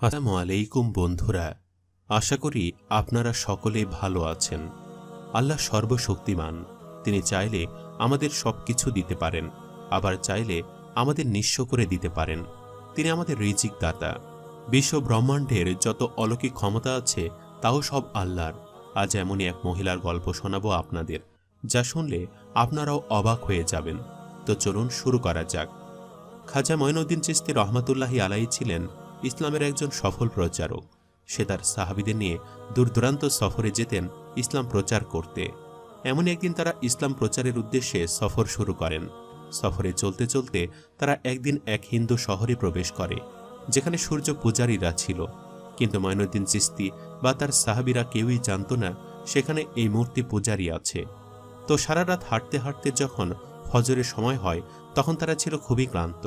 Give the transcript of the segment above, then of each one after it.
আসসালামু আলাইকুম বন্ধুরা, আশা করি আপনারা সকলে ভালো আছেন। আল্লাহ সর্বশক্তিমান, তিনি চাইলে আমাদের সব কিছু দিতে পারেন, আবার চাইলে আমাদের নিঃস্ব করে দিতে পারেন। তিনি আমাদের রিজিক দাতা বিশ্ব ব্রহ্মাণ্ডের যত অলৌকিক ক্ষমতা আছে, তাও সব আল্লাহর। আজ এমনই এক মহিলার গল্প শোনাবো আপনাদের, যা শুনলে আপনারাও অবাক হয়ে যাবেন। তো চলুন শুরু করা যাক। খাজা মঈনুদ্দিন চিস্তি রহমাতুল্লাহি আলাই ছিলেন ইসলামের একজন সফল প্রচারক। সে তার সাহাবিদের নিয়ে দূরদূরান্ত সফরে যেতেন ইসলাম প্রচার করতে। এমন একদিন তারা ইসলাম প্রচারের উদ্দেশ্যে সফর শুরু করেন। সফরে চলতে চলতে তারা একদিন এক হিন্দু শহরে প্রবেশ করে, যেখানে সূর্য পূজারীরা ছিল। কিন্তু মঈনুদ্দিন চিস্তি বা তার সাহাবিরা কেউই জানত না সেখানে এই মূর্তি পূজারী আছে। তো সারা রাত হাঁটতে হাঁটতে যখন ফজরের সময় হয়, তখন তারা ছিল খুবই ক্লান্ত।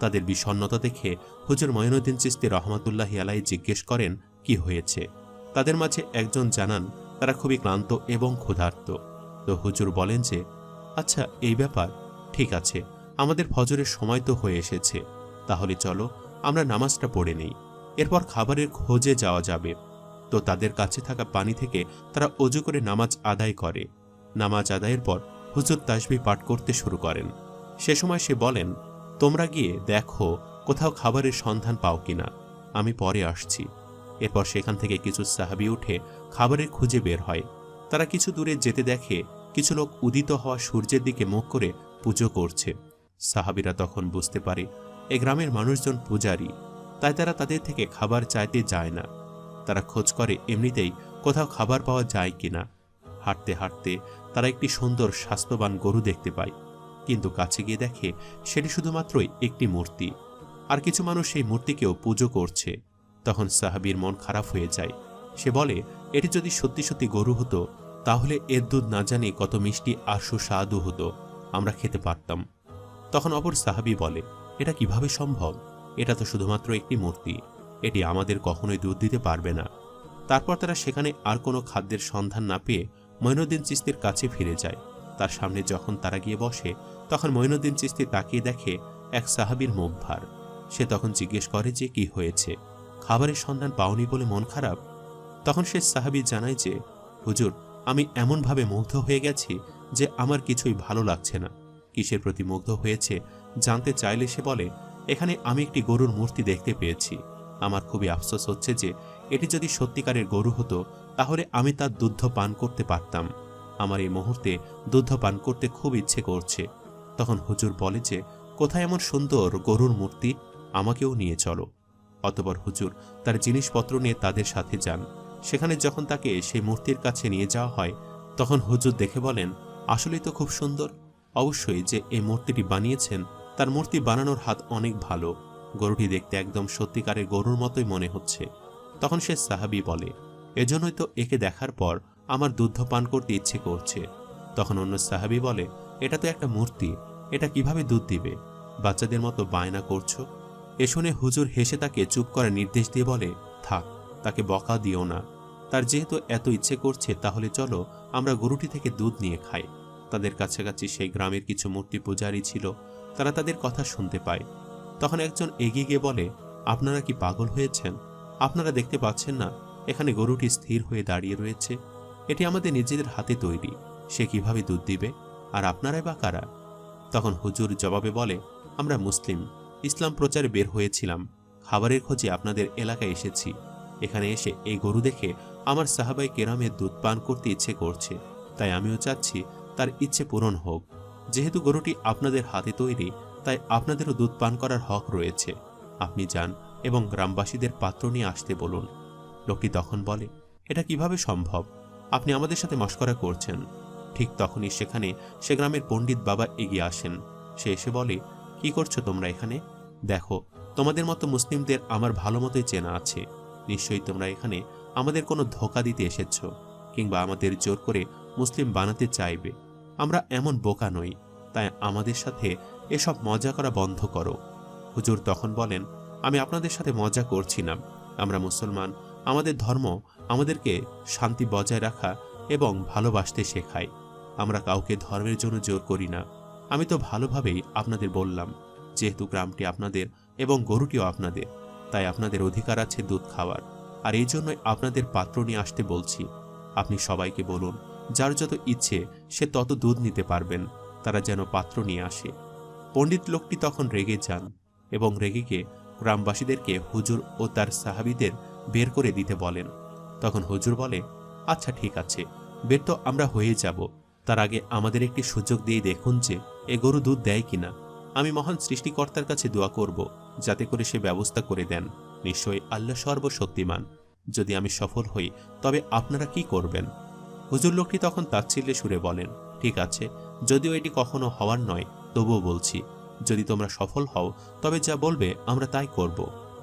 তাদের বিষণ্নতা দেখে হুজুর মঈনুদ্দিন চিস্তি রহমাতুল্লাহ আলাই জিজ্ঞেস করেন, কি হয়েছে? তাদের মাঝে একজন জানান, তারা খুবই ক্লান্ত এবং ক্ষুধার্ত। তো হুজুর বলেন যে আচ্ছা এই ব্যাপার, ঠিক আছে, আমাদের ফজরের সময় তো হয়ে এসেছে। তাহলে চলো, আমরা নামাজটা পড়ে নেই। এরপর খাবারের খোঁজে যাওয়া যাবে। তো তাদের কাছে থাকা পানি থেকে তারা অজু করে নামাজ আদায় করে। নামাজ আদায়ের পর হুজুর তাসবি পাঠ করতে শুরু করেন। সে সময় সে বলেন তোমরা গিয়ে দেখো কোথাও খাবারের সন্ধান পাও কিনা। আমি পরে আসছি। এরপর সেখান থেকে কিছু সাহাবি উঠে খাবারের খুঁজে বের হয়। তারা কিছু দূরে যেতে দেখে কিছু লোক উদিত হওয়া সূর্যের দিকে মুখ করে পুজো করছে। সাহাবিরা তখন বুঝতে পারে, এ গ্রামের মানুষজন পূজারী, তাই তারা তাদের থেকে খাবার চাইতে যায় না। তারা খোঁজ করে এমনিতেই কোথাও খাবার পাওয়া যায় কিনা। হাঁটতে হাঁটতে তারা একটি সুন্দর স্বাস্থ্যবান গরু দেখতে পায়। কিন্তু কাছে গিয়ে দেখে সেটি শুধুমাত্রই একটি মূর্তি। আর কিছু মানুষ সেই মূর্তিকেও পুজো করছে। তখন সাহাবির মন খারাপ হয়ে যায়। সে বলে, এটি যদি সত্যি সত্যি গরু হতো, তাহলে এর দুধ না জানি কত মিষ্টি আর সুস্বাদু হতো। আমরা খেতে পারতাম। তখন অপর সাহাবি বলে, এটা কীভাবে সম্ভব? এটা তো শুধুমাত্র একটি মূর্তি। এটি আমাদের কখনোই দুধ দিতে পারবে না। তারপর তারা সেখানে আর কোনো খাদ্যের সন্ধান না পেয়ে মঈনুদ্দিন চিস্তির কাছে ফিরে যায়। তার সামনে যখন তারা গিয়ে বসে, তখন মঈনুদ্দিন চিস্তি তাকিয়ে দেখে এক সাহাবির মুখ ভার। সে তখন জিজ্ঞেস করে যে কি হয়েছে? খাবারের সন্ধান পাওনি বলে মন খারাপ? তখন সে সাহাবি জানায় যে, হুজুর, আমি এমনভাবে মুগ্ধ হয়ে গেছি যে আমার কিছুই ভালো লাগছে না। কিসের প্রতি মুগ্ধ হয়েছে জানতে চাইলে সে বলে, এখানে আমি একটি গরুর মূর্তি দেখতে পেয়েছি। আমার খুবই আফসোস হচ্ছে যে এটি যদি সত্যিকারের গরু হতো, তাহলে আমি তার দুগ্ধ পান করতে পারতাম। আমার এই মুহূর্তে দুগ্ধ পান করতে খুব ইচ্ছে করছে। তখন হুজুর বলে যে, কোথায় এমন সুন্দর গরুর মূর্তি? আমাকেও নিয়ে চলো। অতপর হুজুর তার জিনিসপত্র নিয়ে তাদের সাথে যান। সেখানে যখন তাকে সেই মূর্তির কাছে নিয়ে যাওয়া হয়, তখন হুজুর দেখে বলেন, আসলেই তো খুব সুন্দর। অবশ্যই যে এই মূর্তিটি বানিয়েছেন, তার মূর্তি বানানোর হাত অনেক ভালো। গরুটি দেখতে একদম সত্যিকারের গরুর মতোই মনে হচ্ছে। তখন সে সাহাবি বলে, এজন্যই তো একে দেখার পর আমার দুধ পান করতে ইচ্ছে করছে। তখন অন্য সাহাবি বলে, এটা তো একটা মূর্তি, এটা কীভাবে দুধ দিবে? বাচ্চাদের মতো বায়না করছ? এ শুনে হুজুর হেসে তাকে চুপ করার নির্দেশ দিয়ে বলে, থাক, তাকে বকা দিও না। তার যেহেতু এত ইচ্ছে করছে, তাহলে চলো আমরা গরুটি থেকে দুধ নিয়ে খাই। তাদের কাছাকাছি সেই গ্রামের কিছু মূর্তি পূজারী ছিল, তারা তাদের কথা শুনতে পায়। তখন একজন এগিয়ে গিয়ে বলে, আপনারা কি পাগল হয়েছেন? আপনারা দেখতে পাচ্ছেন না, এখানে গরুটি স্থির হয়ে দাঁড়িয়ে রয়েছে। এটি আমাদের নিজেদের হাতে তৈরি। সে কীভাবে দুধ দিবে আর আপনারাই বা কারা? তখন হুজুর জবাবে বলে, আমরা মুসলিম। ইসলাম প্রচারে বের হয়েছিলাম। খাবারের খোঁজে আপনাদের এলাকায় এসেছি। এখানে এসে এই গরু দেখে আমার সাহাবাই কেরামের দুধ পান করতে ইচ্ছে করছে। তাই আমিও চাচ্ছি তার ইচ্ছে পূরণ হোক। যেহেতু গরুটি আপনাদের হাতে তৈরি, তাই আপনাদেরও দুধ পান করার হক রয়েছে। আপনি যান এবং গ্রামবাসীদের পাত্র নিয়ে আসতে বলুন। লোকটি তখন বলে, এটা কীভাবে সম্ভব? আপনি আমাদের সাথে মস্করা করছেন। ঠিক তখনই সেখানে সে গ্রামের পণ্ডিত বাবা এগিয়ে আসেন। সে এসে বলে, কি করছ তোমরা এখানে? দেখো, তোমাদের মতো মুসলিমদের আমার ভালো মতোই চেনা আছে। নিশ্চয়ই তোমরা এখানে আমাদের কোনো ধোকা দিতে এসেছ, কিংবা আমাদের জোর করে মুসলিম বানাতে চাইবে। আমরা এমন বোকা নই, তাই আমাদের সাথে এসব মজা করা বন্ধ করো। হুজুর তখন বলেন, আমি আপনাদের সাথে মজা করছি না। আমরা মুসলমান আমাদের ধর্ম আমাদেরকে শান্তি বজায় রাখা এবং ভালোবাসতে শেখায়। আমরা কাউকে ধর্মের জন্য জোর করি না। আমি তো ভালোভাবেই আপনাদের বললাম, যেহেতু গ্রামটি আপনাদের এবং গরুটিও আপনাদের, তাই আপনাদের অধিকার আছে দুধ খাওয়ার। আর এই জন্যই আপনাদের পাত্র নিয়ে আসতে বলছি। আপনি সবাইকে বলুন, যার যত ইচ্ছে, সে তত দুধ নিতে পারবেন, তারা যেন পাত্র নিয়ে আসে। পণ্ডিত লোকটি তখন রেগে যান এবং রেগে গিয়ে গ্রামবাসীদেরকে হুজুর ও তার সাহাবিদের বের করে দিতে বলেন। তখন হুজুর বলে আচ্ছা ঠিক আছে, বের তো আমরা হয়ে যাব। তার আগে আমাদের একটি সুযোগ দিয়ে দেখুন যে এ গরু দুধ দেয় কিনা। আমি মহান সৃষ্টিকর্তার কাছে দোয়া করব, যাতে করে সে ব্যবস্থা করে দেন। নিশ্চয়ই আল্লাহ সর্বশক্তিমান। যদি আমি সফল হই, তবে আপনারা কি করবেন? হুজুর লোকটি তখন তাচ্ছিল্যে সুরে বলেন, ঠিক আছে, যদিও এটি কখনো হওয়ার নয়, তবুও বলছি, যদি তোমরা সফল হও, তবে যা বলবে আমরা তাই করব।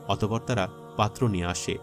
অতপর তারা পাত্র নিয়ে আসে।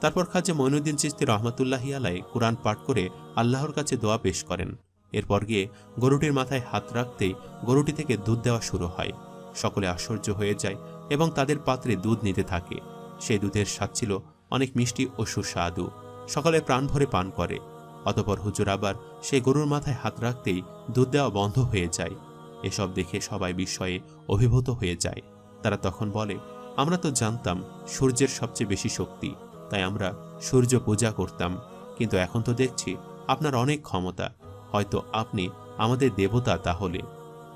তারপর খাজা মঈনুদ্দিন চিস্তি রহমতুল্লাহি আলাই কোরআন পাঠ করে আল্লাহর কাছে দোয়া পেশ করেন। এরপর গিয়ে গরুটির মাথায় হাত রাখতেই গরুটি থেকে দুধ দেওয়া শুরু হয়। সকলে আশ্চর্য হয়ে যায় এবং তাদের পাত্রে দুধ নিতে থাকে। সেই দুধের স্বাদ ছিল অনেক মিষ্টি ও সুস্বাদু। সকলে প্রাণ ভরে পান করে। অতপর হুজুর আবার সেই গরুর মাথায় হাত রাখতেই দুধ দেওয়া বন্ধ হয়ে যায়। এসব দেখে সবাই বিস্ময়ে অভিভূত হয়ে যায়। তারা তখন বলে, আমরা তো জানতাম সূর্যের সবচেয়ে বেশি শক্তি। তাই আমরা সূর্য পূজা করতাম। কিন্তু এখন তো দেখছি আপনার অনেক ক্ষমতা। হয়তো আপনি আমাদের দেবতা তাহলে।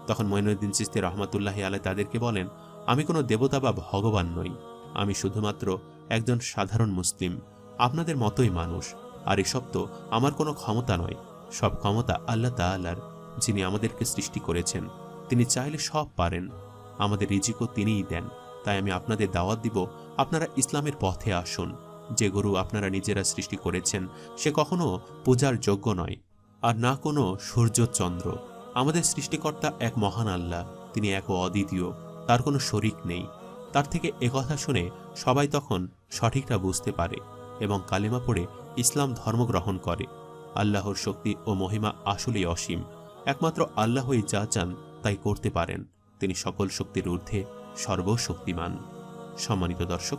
তখন মঈনুদ্দিন চিস্তি রহমতুল্লাহ আলাই তাদেরকে বলেন, আমি কোনো দেবতা বা ভগবান নই। আমি শুধুমাত্র একজন সাধারণ মুসলিম। আপনাদের মতোই মানুষ। আর এসব তো আমার কোনো ক্ষমতা নয়। সব ক্ষমতা আল্লাহ তাআলার, যিনি আমাদেরকে সৃষ্টি করেছেন। তিনি চাইলে সব পারেন। আমাদের রিজিকও তিনিই দেন। তাই আমি আপনাদের দাওয়াত দিব। আপনারা ইসলামের পথে আসুন। যে গরু আপনারা নিজেরা সৃষ্টি করেছেন, সে কখনো পূজার যোগ্য নয়, আর না কোনো সূর্য চন্দ্র। আমাদের সৃষ্টিকর্তা এক মহান আল্লাহ, তিনি এক অদ্বিতীয়, তার কোনো শরিক নেই। তার থেকে একথা শুনে সবাই তখন সঠিকটা বুঝতে পারে এবং কালেমা পড়ে ইসলাম ধর্ম গ্রহণ করে। আল্লাহর শক্তি ও মহিমা আসলেই অসীম। একমাত্র আল্লাহই যা চান তাই করতে পারেন। তিনি সকল শক্তির ঊর্ধ্বে সর্বশক্তিমান। সম্মানিত দর্শক